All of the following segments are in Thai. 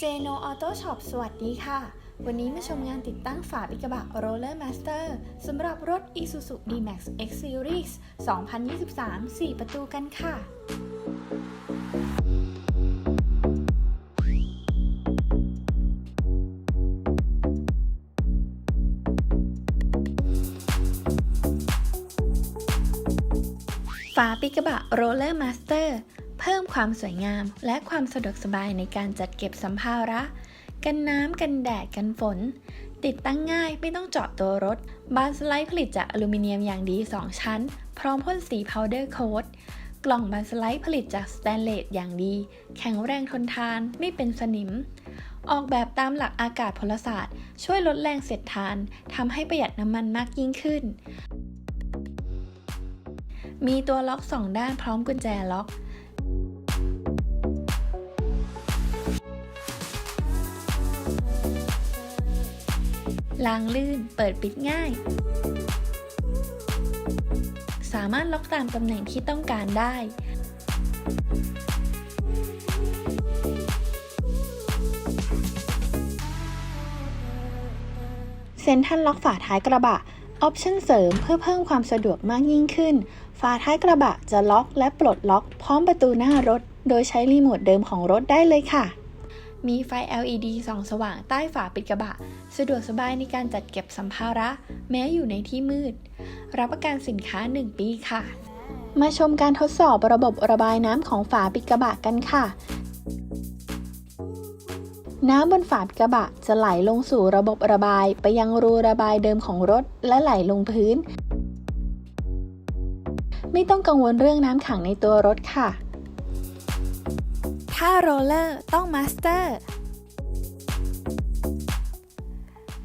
เจโนออโต้ช็อปสวัสดีค่ะ วันนี้มาชมงานติดตั้งฝาปิกระบะ Roller Master สำหรับรถ Isuzu D-Max X Series 2023 4 ประตูกันค่ะฝาปิกระบะ Roller Master เพิ่มความสวยงาม และความสะดวกสบายในการจัดเก็บสัมภาระ กันน้ำกันแดดกันฝน ติดตั้งง่ายไม่ต้องเจาะตัวรถ บานสไลด์ผลิตจากอลูมิเนียมอย่างดี 2 ชั้น พร้อมพ่นสีพาวเดอร์โค้ดกล่องบานสไลด์ผลิตจากสแตนเลสอย่างดี แข็งแรงทนทานไม่เป็นสนิม ออกแบบตามหลักอากาศพลศาสตร์ ช่วยลดแรงเสียดทานทำให้ประหยัดน้ำมันมากยิ่งขึ้น มีตัวล็อก 2 ด้านพร้อมกุญแจล็อก ล้างลื่น เปิดปิดง่าย สามารถล็อกตามตำแหน่งที่ต้องการได้ เซ็นทัลล็อกฝาท้ายกระบะ ออปชั่นเสริมเพื่อเพิ่มความสะดวกมากยิ่งขึ้น ฝาท้ายกระบะจะล็อกและปลดล็อกพร้อมประตูหน้ารถ โดยใช้รีโมทเดิมของรถได้เลยค่ะ มีไฟ LED ส่องสว่างใต้ฝาปิดกระบะ สะดวกสบายในการจัดเก็บสัมภาระ แม้อยู่ในที่มืด รับประกันสินค้า 1 ปีค่ะ มาชมการทดสอบระบบระบายน้ำของฝาปิดกระบะกันค่ะ น้ำบนฝาปิดกระบะจะไหลลงสู่ระบบระบายไปยังรูระบายเดิมของรถ และไหลลงพื้น ไม่ต้องกังวลเรื่องน้ำขังในตัวรถค่ะ ถ้าโรลเลอร์ต้องมาสเตอร์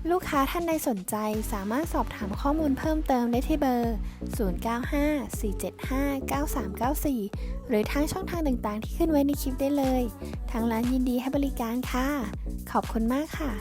ลูกค้าท่านใดสนใจสามารถสอบถามข้อมูลเพิ่มเติมได้ที่เบอร์ 0954759394 หรือทางช่องทางต่างๆที่ขึ้นไว้ในคลิปได้เลย ทางร้านยินดีให้บริการค่ะ ขอบคุณมากค่ะ